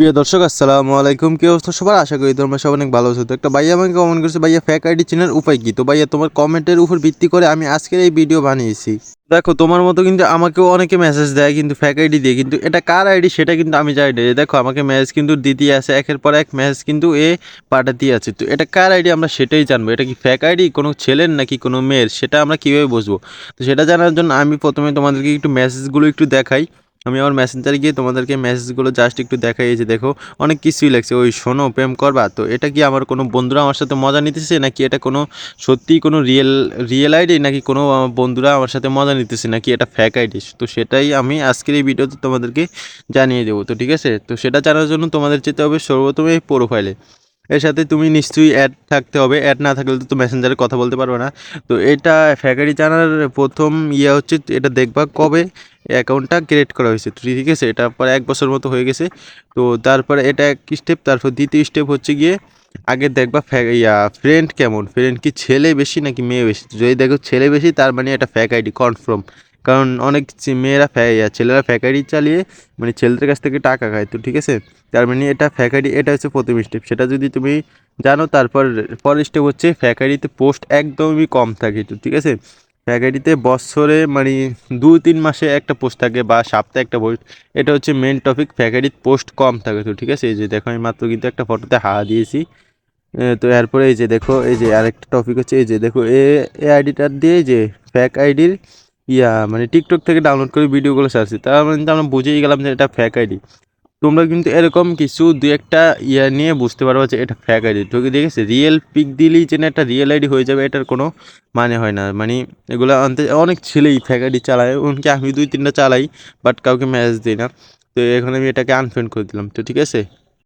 প্রিয় দর্শক, আসসালামু আলাইকুম। কি অবস্থা সবার? আশা করি তোমরা সব অনেক ভালো আছো। তো একটা ভাইয়া আমাকে কমেন্ট করেছে, ভাইয়া ফেক আইডি চেনার উপায় কি? তো ভাইয়া, তোমার কমেন্টের উপর ভিত্তি করে আমি আজকের এই ভিডিও বানিয়েছি। দেখো, তোমার মতো কিন্তু আমাকেও অনেকে মেসেজ দেয় কিন্তু ফেক আইডি দিয়ে। কিন্তু এটা কার আইডি সেটা কিন্তু আমি জানি না। দেখো, আমাকে মেসেজ কিন্তু দিতে আছে, একের পর এক মেসেজ কিন্তু এ পাঠাতে আছে। তো এটা কার আইডি আমরা সেটাই জানব। এটা কি ফেক আইডি কোনো ছেলের নাকি কোনো মেয়ের? সেটা আমরা কীভাবে বুঝব? তো সেটা জানার জন্য আমি প্রথমে তোমাদেরকে একটু মেসেজগুলো একটু দেখাই। আমি আমার মেসেঞ্জারে গিয়ে তোমাদেরকে মেসেজগুলো জাস্ট একটু দেখাই যে দেখো, অনেক কিছুই লাগছে ওই শোনো, প্রেম করবা? তো এটা কি আমার কোনো বন্ধুরা আমার সাথে মজা নিতেছে? নাকি এটা কোনো সত্যিই কোনো রিয়েল রিয়েল আইডি নাকি কোনো বন্ধুরা আমার সাথে মজা নিতেছে? নাকি এটা ফ্যাক আইডি তো সেটাই আমি আজকের এই ভিডিওতে তোমাদেরকে জানিয়ে দেবো। তো ঠিক আছে? তো সেটা জানার জন্য তোমাদের যেতে হবে সর্বপ্রথমে এই প্রোফাইলে এর সাথে তুমি নিশ্চয়ই অ্যাড থাকতে হবে। অ্যাড না থাকলে তো মেসেঞ্জারে কথা বলতে পারবে না। তো এটা ফ্যাকারি জানার প্রথম ইয়ে হচ্ছে, এটা দেখবা কবে? অ্যাকাউন্টটা ক্রিয়েট করা হয়েছে। ঠিক আছে, এটা পরে এক বছর মতো হয়ে গেছে। তো তারপরে এটা এক স্টেপ তারপর দ্বিতীয় স্টেপ হচ্ছে গিয়ে আগে দেখবা ইয়া ফ্রেন্ড কেমন? ফ্রেন্ড কি ছেলে বেশি নাকি মেয়ে বেশি? যদি দেখো ছেলে বেশি, তার মানে এটা ফ্যাক আইডি কনফার্ম কারণ অনেক মেয়েরা ফ্যা ছেলেরা ফ্যাক আইডি চালিয়ে মানে ছেলেদের কাছ থেকে টাকা খায় তো, ঠিক আছে? তার মানে এটা ফ্যাক আইডি এটা হচ্ছে প্রথম স্টেপ সেটা যদি তুমি জানো, তারপর পরের স্টেপ হচ্ছে ফ্যাক আইডিতে পোস্ট একদমই কম থাকে তো, ঠিক আছে? আইডিতে বছরে মানে দু তিন মাসে একটা পোস্ট থাকে বা সপ্তাহে একটা পোস্ট এটা হচ্ছে মেন টপিক আইডিতে পোস্ট কম থাকে তো, ঠিক আছে? এই যে দেখো, আমি মাত্র কিন্তু একটা ফটোতে হা দিয়েছি। তো এরপরে এই যে দেখো, এই যে আরেকটা টপিক হচ্ছে, এই যে দেখো, এ এ আইডিটার দিয়ে যে ফ্যাক আইডির ইয়া মানে টিকটক থেকে ডাউনলোড করে ভিডিওগুলো ছাড়ছি। তার মানে আমরা বুঝেই গেলাম যে এটা ফ্যাক আইডি। তোমরা কিন্তু এরকম কিছু দু একটা ইয়া নিয়ে বুঝতে পারব যে এটা ফ্যাক আইডি তো ঠিক আছে রিয়েল পিক দিলেই যেন একটা রিয়েল আইডি হয়ে যাবে, এটার কোনো মানে হয় না। মানে এগুলো আনতে অনেক ছেলেই ফ্যাক আইডি চালায়, এমনকি আমি দুই তিনটা চালাই বাট কাউকে ম্যাচ দিই না। তো এখন আমি এটাকে আনফ্রেন্ড করে দিলাম। তো ঠিক আছে?